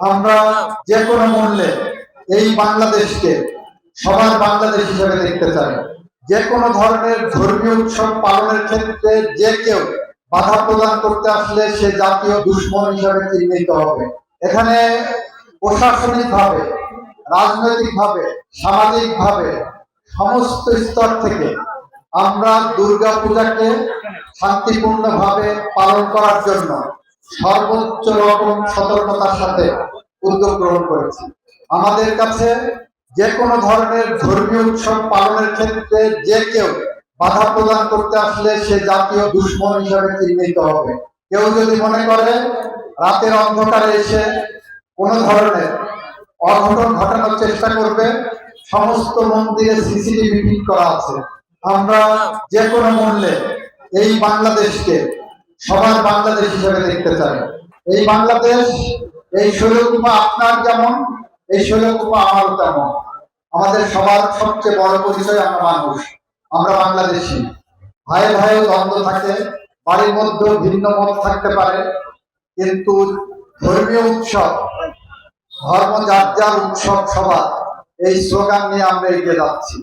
আমরা যে কোনো মূল্যে এই বাংলাদেশকে সবার বাংলাদেশ হিসেবে দেখতে চাই। যে কোনো ধরনের ধর্মীয় উৎসব পালনের ক্ষেত্রে যে কেউ বাধা প্রদান করতে আসলে সে জাতীয় দুশ্মন হিসাবে চিহ্নিত হবে। এখানে প্রশাসনিক ভাবে রাজনৈতিক ভাবে সামাজিক ভাবে সমস্ত স্তর থেকে আমরা দুর্গা পূজাকে শান্তিপূর্ণ ভাবে পালন করার জন্য সর্বোচ্চ রকম সতর্কতার সাথে উদ্যোগ গ্রহণ করেছি। আমাদের কাছে যে কোনো ধরনের ধর্মীয় উৎসব পালনের ক্ষেত্রে যে কেউ বাধা প্রদান করতে আসলে সে জাতীয় দুশ্মন হিসাবে চিহ্নিত হবে। কেউ যদি মনে করে রাতের অন্ধকারে এসে কোনো ধরনের অঘটন ঘটানোর চেষ্টা করবে, সমস্ত মন্দিরে সিসিটিভি ফিট করা আছে। আমরা যে কোনো মূল্যে এই বাংলাদেশকে সবার বাংলাদেশ হিসেবে দেখতে চাই। এই বাংলাদেশ এই শৈলকুপা আপনার যেমন, এই শৈলকুপা আমার তেমন। আমাদের সবার সবচেয়ে বড় পরিচয় আমরা মানুষ, আমরা বাংলাদেশি। ভাই ভাইও দ্বন্দ্ব থাকে, বাড়ির মধ্যে ভিন্ন মত থাকতে পারে, কিন্তু ধর্মীয় উৎসব, ধর্ম যার যার উৎসব সবার, এই স্লোগান নিয়ে আমরা এগিয়ে যাচ্ছি।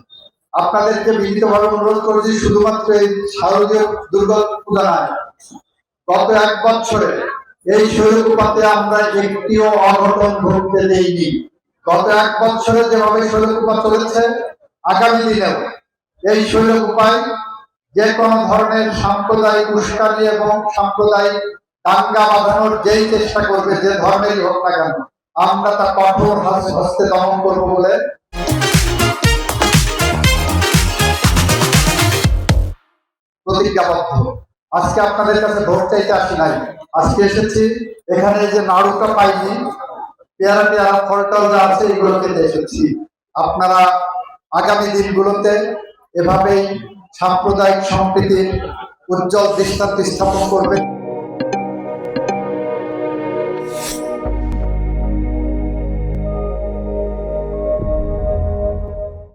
আপনাদেরকে বিনীতভাবে অনুরোধ করেছি, শুধুমাত্র এই শারদীয় দুর্গা পূজা নয়, গত এক বছরে এই শৈলকুপাতে আমরা একটিও অঘটন ঘটতে দেইনি। গত এক বছরে যেভাবে শৈলকুপা চলেছে, আগামী দিনেও এই শৈলকুপায় যে কোনো ধরনের সাম্প্রদায়িক উস্কানি এবং সাম্প্রদায়িক দাঙ্গা বাঁধানোর যেই চেষ্টা করবে, যে ধর্মেরই হোক না কেন, আমরা তা কঠোর হাস- হস্তে দমন করব বলে প্রতিজ্ঞাবদ্ধ। আজকে আপনাদের কাছে ভোট চাইতে আসি নাই। আজকে এসেছি। এখানে যে নাড়ুটা পাইনি, পেয়ারা পেয়ারা ফলটাও যা আছে এগুলো খেতে এসেছি। আপনারা আগামী দিনগুলোতে এভাবেই সাম্প্রদায়িক সম্প্রীতির উজ্জ্বল দৃষ্টান্ত স্থাপন করবেন।